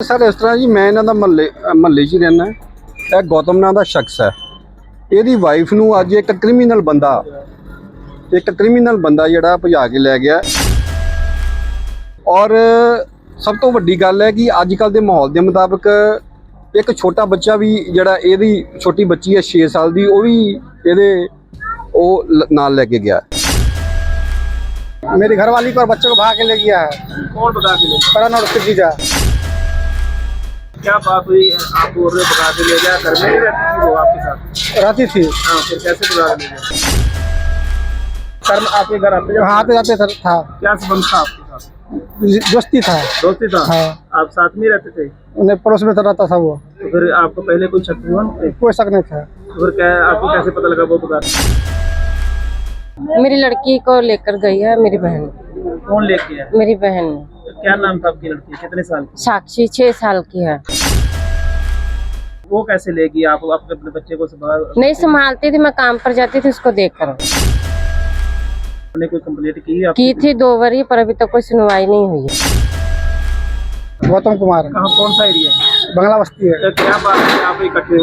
Sir ਇਸ ਤਰ੍ਹਾਂ ਜੀ ਮੈਂ ਇਹਨਾਂ ਦਾ ਮਹੱਲੇ ਮਹੱਲੇ 'ਚ ਹੀ ਰਹਿੰਦਾ ਇਹ ਗੌਤਮ ਨਾਂ ਦਾ ਸ਼ਖਸ ਹੈ ਇਹਦੀ ਵਾਈਫ ਨੂੰ ਅੱਜ ਇੱਕ ਕ੍ਰਿਮੀਨਲ ਬੰਦਾ ਇੱਕ ਕ੍ਰਿਮੀਨਲ ਬੰਦਾ ਜਿਹੜਾ ਭਜਾ ਕੇ ਲੈ ਗਿਆ ਔਰ ਸਭ ਤੋਂ ਵੱਡੀ ਗੱਲ ਹੈ ਕਿ ਅੱਜ ਕੱਲ ਦੇ ਮਾਹੌਲ ਦੇ ਮੁਤਾਬਕ ਇੱਕ ਛੋਟਾ ਬੱਚਾ ਵੀ ਜਿਹੜਾ ਇਹਦੀ ਛੋਟੀ ਬੱਚੀ ਹੈ 6 ਸਾਲ ਦੀ ਉਹ ਵੀ ਇਹਦੇ ਉਹ ਲ- ਨਾਲ ਲੈ ਕੇ ਗਿਆ मेरी घरवाली को और बच्चों को भगा के ले गया है कौन बता के ले करण और उसके जीजा क्या बात हुई? आप बोल रहे बता के ले गया घर में ही रहती थी वो आपके साथ? रहती थी। हाँ फिर कैसे बता के ले गया कर्म आपके घर आते हाँ आते जाते था- था। क्या संबंध था आपके साथ? दोस्ती था। दोस्ती था? हाँ। आप साथ में रहते थे? उन्हें पड़ोस में तो रहता था वो। तो फिर आपको पहले कोई शक हुआ कोई शक नहीं था। तो फिर क्या आपको कैसे पता लगा वो बता मेरी लड़की को लेकर गई है मेरी बहन। कौन लेके मेरी बहन। क्या नाम था आपकी लड़की? कितने साल की? साक्षी छह साल की है। वो कैसे लेगी आप अपने अपने बच्चे को संभाल नहीं संभालती थी मैं काम पर जाती थी उसको देखकर आपने कोई कम्प्लेट की की थी दो बारी पर अभी तक तो कोई सुनवाई नहीं हुई। है गौतम कुमार। कहाँ कौन सा एरिया है? बंगला बस्ती है। क्या बात है? आप इकट्ठे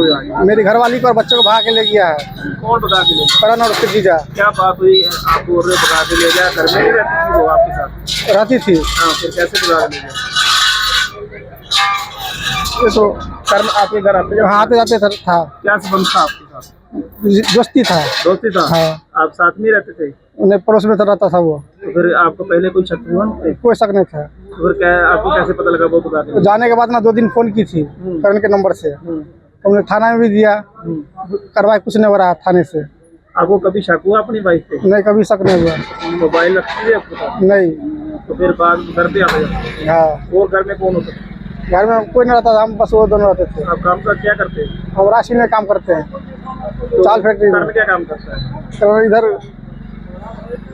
मेरी घरवाली को और बच्चों को भगा के ले गया है। कौन बता के ले करण और उसके जीजा क्या बात हुई? आप बोल रहे बता के ले गया घर में ही रहती थी वो आपके साथ? रहती थी। हाँ फिर कैसे ले गया? तो कर्म आपके घर आते हाँ आते जाते था- था। क्या संबंध था आपके साथ? दोस्ती था। दोस्ती था? हाँ। आप साथ में रहते थे? उन्हें पड़ोस में तो रहता था वो। तो फिर आपको पहले कोई शक हुआ? कोई शक नहीं था। फिर क्या आपको कैसे पता लगा वो बता तो के जाने के बाद ना दो दिन फ़ोन की थी करण के नंबर से। हम्म, तो हमने थाना में भी दिया हम्म। कार्रवाई कुछ नहीं हो रहा थाने से। आपको कभी शक हुआ अपनी वाइफ पे? नहीं कभी शक नहीं हुआ। मोबाइल रखती है आपके नहीं। तो फिर बाद घर पे आ गया। हाँ। वो घर में कौन होता? घर में कोई नहीं रहता था हम बस वो दोनों रहते थे। आप काम का क्या करते हैं? हम राशि में काम करते हैं। तो चाल फैक्ट्री में। क्या काम करता है? तो इधर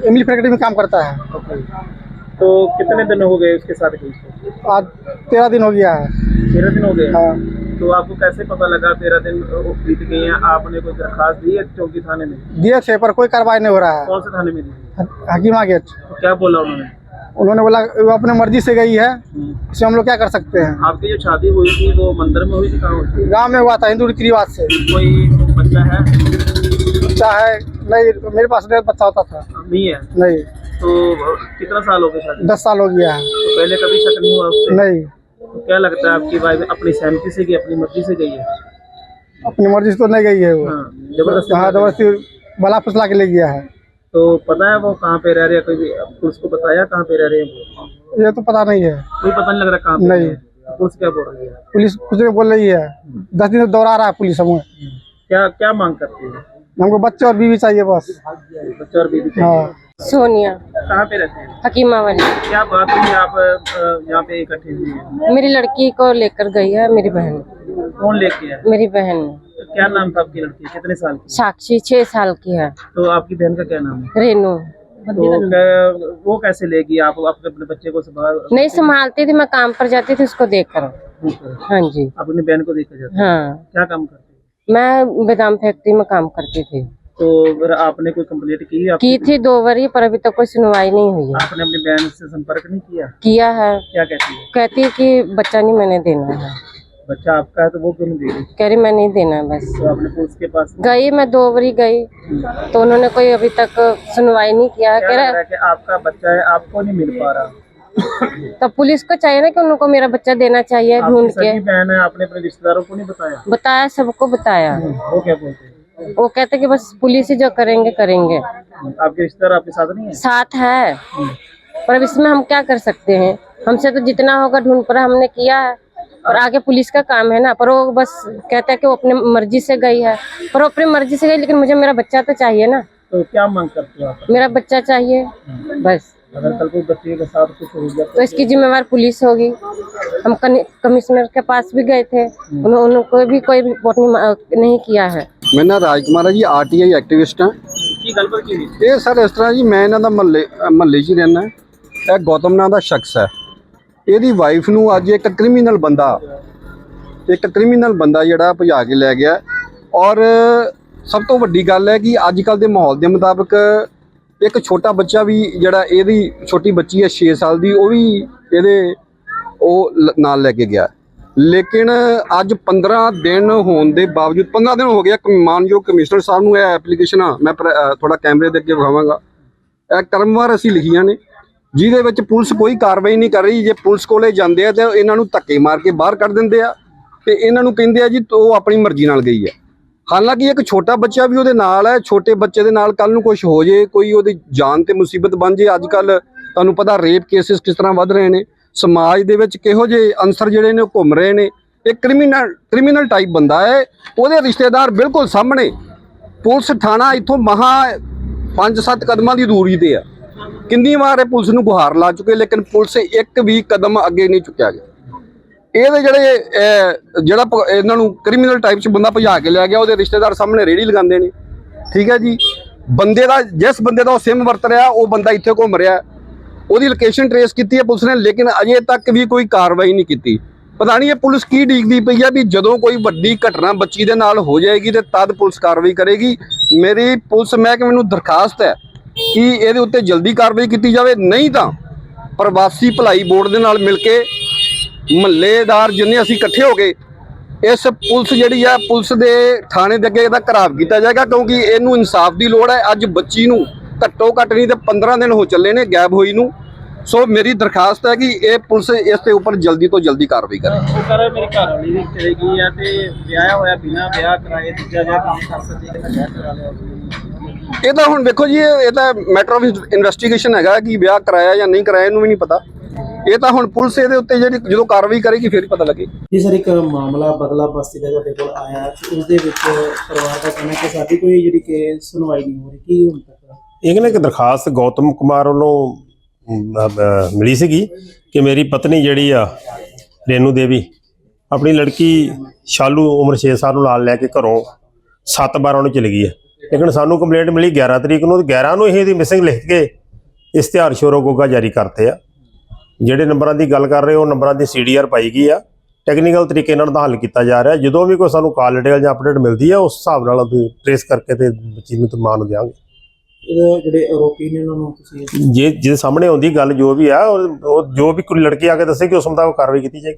इमली फैक्ट्री में काम करता है। तो कितने दिन हो गए उसके साथ गई को? आज तेरह दिन हो गया है। तेरह दिन हो गया हाँ। तो आपको कैसे पता लगा तेरह दिन बीत गए हैं आपने कोई दरखास्त दी है चौकी थाने में? दिए थे पर कोई कार्रवाई नहीं हो रहा है। कौन से थाने में दी? हकीमा गेट तो क्या बोला उन्होंने? उन्होंने बोला वो अपने मर्ज़ी से गई है इसमें हम लोग क्या कर सकते हैं? आपकी जो शादी हुई थी वो मंदिर में हुई थी कहाँ हुई गाँव में हुआ था हिंदू रीति रिवाज से। कोई बच्चा है? बच्चा है नहीं मेरे पास बच्चा होता था। नहीं है? नहीं। तो कितना साल हो गया शादी? दस साल हो गया है। तो पहले कभी शक नहीं हुआ उससे? नहीं। तो क्या लगता है आपकी वाइफ अपनी सहमति से गई अपनी मर्ज़ी से गई है? अपनी मर्ज़ी से तो नहीं गई है वो। हाँ ज़बरदस्ती हाँ ज़बरदस्ती बला फुसला के ले गया है। तो पता है वो कहाँ पे रह रहे हैं? कोई भी- पुलिस को बताया कहाँ पे रह रहे हैं वो? ये तो पता नहीं है। कोई पता नहीं लग रहा कहाँ पे नहीं। तो पुलिस क्या बोल रही है? पुलिस कुछ नहीं बोल रही है। दस दिन से दौड़ा रहा है पुलिस हमें क्या क्या मांग करती है? हमको बच्चे और बीवी चाहिए बस। बच्चे और बीवी चाहिए। हाँ। सोनिया। कहाँ पे रहते हैं? हकीमा वाली। क्या बात हुई? आप यहाँ पे इकट्ठे हुए मेरी लड़की को लेकर गई है मेरी बहन। कौन लेके आया? मेरी बहन। क्या नाम था आपकी लड़की? कितने साल की? साक्षी छह साल की है। तो आपकी बहन का क्या नाम है? रेनू। तो वो कैसे लेगी? आप अपने अपने बच्चे को संभाल नहीं संभालती थी मैं काम पर जाती थी उसको देख कर। हाँ जी। अपनी बहन को देखकर जाते हाँ। क्या काम करते हैं? मैं बादाम फैक्ट्री में काम करती थी। तो फिर आपने कोई कंप्लेंट की की थी दो बारी पर अभी तक तो कोई सुनवाई नहीं हुई है। आपने अपनी बहन से संपर्क नहीं किया? किया है। क्या कहती है? कहती है कि बच्चा नहीं मैंने देना है। बच्चा आपका है तो वो क्यों नहीं दे रही? कह रही मैं नहीं देना बस। तो आपने पुलिस के पास गई मैं दो बारी गई। तो उन्होंने कोई अभी तक सुनवाई नहीं किया। कह रहा रहा है कि आपका बच्चा है आपको नहीं मिल पा रहा? तो पुलिस को चाहिए ना कि उनको मेरा बच्चा देना चाहिए ढूंढ के। बहन है आपने अपने रिश्तेदारों को नहीं बताया? बताया सबको बताया। वो क्या बोलते हैं? वो कहते कि बस पुलिस ही जो करेंगे करेंगे। आपके रिश्तेदार आपके साथ नहीं है? साथ है। पर अब इसमें हम क्या कर सकते हैं? हमसे तो जितना होगा ढूंढ पर हमने किया है। और आगे पुलिस का काम है ना। पर वो बस कहता है कि वो अपने मर्ज़ी से गई है। पर वो अपनी मर्ज़ी से गई लेकिन मुझे मेरा बच्चा तो चाहिए ना। तो क्या मांग करते हो आप? मेरा बच्चा चाहिए। बस। अगर कल कोई बच्चे के साथ कुछ हो गया तो? इसकी जिम्मेवार पुलिस होगी। हम कमिश्नर के पास भी गए थे। उन्हों- उनको भी कोई रिपोर्ट नहीं किया है। ਮੈਂ ਨਾ ਰਾਜਕੁਮਾਰ ਆ ਜੀ ਆਰਟੀਆਈ ਐਕਟਿਵਿਸਟ ਆ। ਕੀ ਗੱਲ ਪਰ ਕੀ ਇਹ ਸਰ ਇਸ ਤਰ੍ਹਾਂ ਜੀ ਮੈਂ ਇਹਨਾਂ ਦਾ ਮਹੱਲੇ ਮਹੱਲੇ 'ਚ ਹੀ ਰਹਿਣਾ ਇਹ ਗੌਤਮ ਨਾਂ ਦਾ ਸ਼ਖਸ ਹੈ। ਇਹਦੀ ਵਾਈਫ ਨੂੰ ਅੱਜ ਇੱਕ ਕ੍ਰਿਮੀਨਲ ਬੰਦਾ ਇੱਕ ਕ੍ਰਿਮੀਨਲ ਬੰਦਾ ਜਿਹੜਾ ਭਜਾ ਕੇ ਲੈ ਗਿਆ। ਔਰ ਸਭ ਤੋਂ ਵੱਡੀ ਗੱਲ ਹੈ ਕਿ ਅੱਜ ਕੱਲ ਦੇ ਮਾਹੌਲ ਦੇ ਮੁਤਾਬਕ ਇੱਕ ਛੋਟਾ ਬੱਚਾ ਵੀ ਜਿਹੜਾ ਇਹਦੀ ਛੋਟੀ ਬੱਚੀ ਹੈ 6 ਸਾਲ ਦੀ ਉਹ ਵੀ ਇਹਦੇ ਉਹ ਨਾਲ ਲੈ ਕੇ ਗਿਆ। ਲੇਕਿਨ ਅੱਜ 15 ਦਿਨ ਹੋਣ ਦੇ ਬਾਵਜੂਦ 15 ਦਿਨ ਹੋ ਗਿਆ ਕ- ਮਾਨਯੋਗ ਕਮਿਸ਼ਨਰ ਸਾਹਿਬ ਨੂੰ ਇਹ ਐਪਲੀਕੇਸ਼ਨ ਮੈਂ ਪ੍ਰ- ਥੋੜਾ ਕੈਮਰੇ ਦੇ ਅੱਗੇ ਵਿਖਾਵਾਂਗਾ। ਇਹ ਕਰਮਵਾਰ ਅਸੀਂ ਲਿਖੀਆਂ ਨੇ, ਜਿਹਦੇ ਵਿੱਚ ਪੁਲਿਸ ਕੋਈ ਕਾਰਵਾਈ ਨਹੀਂ ਕਰ ਰਹੀ, ਜੇ ਪੁਲਿਸ ਕੋਲੇ ਜਾਂਦੇ ਆ ਤੇ ਇਹਨਾਂ ਨੂੰ ਧੱਕੇ ਮਾਰ ਕੇ ਬਾਹਰ ਕੱਢ ਦਿੰਦੇ ਆ ਤੇ ਇਹਨਾਂ ਨੂੰ ਕਹਿੰਦੇ ਆ ਜੀ ਉਹ ਆਪਣੀ ਮਰਜ਼ੀ ਨਾਲ ਗਈ ਹੈ ਹਾਲਾਂਕਿ ਇੱਕ ਛੋਟਾ ਬੱਚਾ ਵੀ ਉਹਦੇ ਨਾਲ ਹੈ, ਛੋਟੇ ਬੱਚੇ ਦੇ ਨਾਲ ਕੱਲ ਨੂੰ ਕੁਝ ਹੋ ਜੇ, ਕੋਈ ਉਹਦੀ ਜਾਨ ਤੇ ਮੁਸੀਬਤ ਬਣ ਜੇ, ਅੱਜ ਕੱਲ ਤੁਹਾਨੂੰ ਪਤਾ ਰੇਪ ਕੇਸਿਸ ਕਿਸ ਤਰ੍ਹਾਂ ਵੱਧ ਰਹੇ ਨੇ। ਸਮਾਜ ਦੇ ਵਿੱਚ ਕਿਹੋ ਜਿਹੇ ਅੰਸਰ ਜਿਹੜੇ ਨੇ ਉਹ ਘੁੰਮ ਰਹੇ ਨੇ, ਇਹ ਕ੍ਰਿਮੀਨਲ ਕ੍ਰਿਮੀਨਲ ਟਾਈਪ ਬੰਦਾ ਹੈ, ਉਹਦੇ ਰਿਸ਼ਤੇਦਾਰ ਬਿਲਕੁਲ ਸਾਹਮਣੇ, ਪੁਲਿਸ ਥਾਣਾ ਇੱਥੋਂ ਮਹਾ 5-7 ਕਦਮਾਂ ਦੀ ਦੂਰੀ ਤੇ ਆ। ਕਿੰਨੀ ਵਾਰ ਇਹ ਪੁਲਿਸ ਨੂੰ ਗੁਹਾਰ ਲਾ ਚੁੱਕੇ, ਲੇਕਿਨ ਪੁਲਿਸ ਇੱਕ ਵੀ ਕਦਮ ਅੱਗੇ ਨਹੀਂ ਚੁੱਕਿਆ ਗਿਆ। ਇਹਦੇ ਜਿਹੜੇ ਜਿਹੜਾ ਇਹਨਾਂ ਨੂੰ ਕ੍ਰਿਮੀਨਲ ਟਾਈਪ ਚ ਬੰਦਾ ਭਜਾ ਕੇ ਲਿਆ ਗਿਆ, ਉਹਦੇ ਰਿਸ਼ਤੇਦਾਰ ਸਾਹਮਣੇ ਰੇੜੀ ਲਗਾਉਂਦੇ ਨੇ। ਠੀਕ ਹੈ ਜੀ? ਬੰਦੇ ਦਾ, ਜਿਸ ਬੰਦੇ ਦਾ ਉਹ ਸਿਮ ਵਰਤ ਰਿਹਾ, ਉਹ ਬੰਦਾ ਇੱਥੇ ਘੁੰਮ ਰਿਹਾ। ਉਹਦੀ ਲੋਕੇਸ਼ਨ ਟਰੇਸ ਕੀਤੀ ਹੈ ਪੁਲਿਸ ਨੇ, ਲੇਕਿਨ ਅਜੇ ਤੱਕ ਵੀ ਕੋਈ ਕਾਰਵਾਈ ਨਹੀਂ ਕੀਤੀ। ਪਤਾ ਨਹੀਂ ਇਹ ਪੁਲਿਸ ਕੀ ਡੀਕਦੀ ਪਈ ਆ ਵੀ ਜਦੋਂ ਕੋਈ ਵੱਡੀ ਘਟਨਾ ਬੱਚੀ ਦੇ ਨਾਲ ਹੋ ਜਾਏਗੀ ਤੇ ਤਦ ਪੁਲਿਸ ਕਾਰਵਾਈ ਕਰੇਗੀ। ਮੇਰੀ ਪੁਲਿਸ ਮਹਿਕਮੇ ਨੂੰ ਦਰਖਾਸਤ ਹੈ ਕਿ ਇਹਦੇ ਉੱਤੇ ਜਲਦੀ ਕਾਰਵਾਈ ਕੀਤੀ ਜਾਵੇ, ਨਹੀਂ ਤਾਂ ਪ੍ਰਵਾਸੀ ਭਲਾਈ ਬੋਰਡ ਦੇ ਨਾਲ ਮਿਲ ਕੇ ਮਹੱਲੇਦਾਰ ਜਿੰਨੇ ਅਸੀਂ ਇਕੱਠੇ ਹੋ ਗਏ ਇਸ ਪੁਲਿਸ ਜਿਹੜੀ ਆ, ਪੁਲਿਸ ਦੇ ਥਾਣੇ ਦੇ ਅੱਗੇ ਇਹਦਾ ਘਰਾਵ ਕੀਤਾ ਜਾਏਗਾ, ਕਿਉਂਕਿ ਇਹਨੂੰ ਇਨਸਾਫ ਦੀ ਲੋੜ ਹੈ। ਅੱਜ ਬੱਚੀ ਨੂੰ ਘੱਟੋ ਘੱਟ ਨਹੀਂ ਤੇ 15 ਦਿਨ ਹੋ ਚੱਲੇ ਨੇ ਗਾਇਬ ਹੋਈ ਨੂੰ। ਸੋ ਮੇਰੀ ਦਰਖਾਸਤ ਹੈ ਕਿ ਇਹ ਪੁਲਿਸ ਇਸ ਦੇ ਉੱਪਰ ਜਲਦੀ ਤੋਂ ਜਲਦੀ ਕਾਰਵਾਈ ਕਰੇ। ਉਹ ਕਰ ਮੇਰੀ ਘਰ ਵਾਲੀ ਵੀ ਚਲੇ ਗਈ ਆ ਤੇ ਵਿਆਹਿਆ ਹੋਇਆ ਬਿਨਾ ਵਿਆਹ ਕਰਾਏ ਦੂਜਾ ਵਿਆਹ ਕਿਵੇਂ ਕਰ ਸਕਦੇ ਆ ਵਿਆਹ ਕਰਾ ਲਿਆ। ਇਹ ਤਾਂ ਹੁਣ ਦੇਖੋ ਜੀ ਇਹ ਤਾਂ ਮੈਟਰ ਆਫ ਇਨਵੈਸਟੀਗੇਸ਼ਨ ਹੈਗਾ ਕਿ ਵਿਆਹ ਕਰਾਇਆ ਜਾਂ ਨਹੀਂ ਕਰਾਇਆ ਇਹਨੂੰ ਵੀ ਨਹੀਂ ਪਤਾ। ਇਹ ਤਾਂ ਹੁਣ ਪੁਲਿਸ ਇਹਦੇ ਉੱਤੇ ਜਿਹੜੀ ਜਦੋਂ ਕਾਰਵਾਈ ਕਰੇਗੀ ਫਿਰ ਹੀ ਪਤਾ ਲੱਗੇ। ਜੀ ਸਰ ਇੱਕ ਮਾਮਲਾ ਬਦਲਾ ਬਸਤੀ ਦਾ ਤੁਹਾਡੇ ਕੋਲ ਆਇਆ ਤੇ ਉਸ ਦੇ ਵਿੱਚ ਪਰਿਵਾਰ ਦਾ ਕਹਿਣਾ ਕਿ ਸਾਡੀ ਕੋਈ ਜਿਹੜੀ ਕਿ ਸੁਣਵਾਈ ਨਹੀਂ ਹੋ ਰਹੀ। ਕੀ ਹੁਣ ਤੱਕ? ਇਹ ਦਰਖਾਸਤ ਗੌਤਮ ਕੁਮਾਰ ਵੱਲੋਂ ਅਮ, ਅਹ, ਮਿਲੀ ਸੀਗੀ ਕਿ ਮੇਰੀ ਪਤਨੀ ਜਿਹੜੀ ਆ ਰੇਨੂ ਦੇਵੀ ਆਪਣੀ ਲੜਕੀ ਸ਼ਾਲੂ ਉਮਰ 6 ਸਾਲ ਨੂੰ ਨਾਲ ਲੈ ਕੇ ਘਰੋਂ 7-12 ਨੂੰ ਚਲੀ ਗਈ ਹੈ। ਲੇਕਿਨ ਸਾਨੂੰ ਕੰਪਲੇਂਟ ਮਿਲੀ 11 ਤਰੀਕ ਨੂੰ ਤੇ 11 ਨੂੰ ਇਹ ਇਹਦੀ ਮਿਸਿੰਗ ਲਿਖ ਕੇ ਇਸ਼ਤਿਹਾਰ ਸ਼ੋਰੋ ਗੋਗਾ ਜਾਰੀ ਕਰਤੇ ਆ। ਜਿਹੜੇ ਨੰਬਰਾਂ ਦੀ ਗੱਲ ਕਰ ਰਹੇ ਹੋ ਉਹ ਨੰਬਰਾਂ ਦੀ ਸੀਡੀਆਰ ਪਾਈ ਗਈ ਆ। ਟੈਕਨੀਕਲ ਤਰੀਕੇ ਨਾਲ ਦਾ ਹੱਲ ਕੀਤਾ ਜਾ ਰਿਹਾ। ਜਦੋਂ ਵੀ ਕੋਈ ਸਾਨੂੰ ਕਾਲ ਡਿਟੇਲ ਜਾਂ ਅਪਡੇਟ ਮਿਲਦੀ ਆ ਉਸ ਹਿਸਾਬ ਨਾਲ ਅਸੀਂ ਟ੍ਰੇਸ ਕਰਕੇ ਤੇ ਬੱਚੀ ਨੂੰ ਤੇ ਮਾਂ ਨੂੰ ਦਿਆਂਗੇ। ਇਹਦੇ ਜਿਹੜੇ ਆਰੋਪੀ ਨੇ ਉਹਨਾਂ ਨੂੰ ਤੁਸੀਂ ਜੇ ਜਿਹਦੇ ਸਾਹਮਣੇ ਆਉਂਦੀ ਗੱਲ ਜੋ ਵੀ ਆ, ਉਹ ਉਹ ਜੋ ਵੀ ਕੋਈ ਲੜਕੀ ਆ ਕੇ ਦੱਸੇਗੀ ਉਸ ਮੁਤਾਬਕ ਕਾਰਵਾਈ ਕੀਤੀ ਜਾਏਗੀ।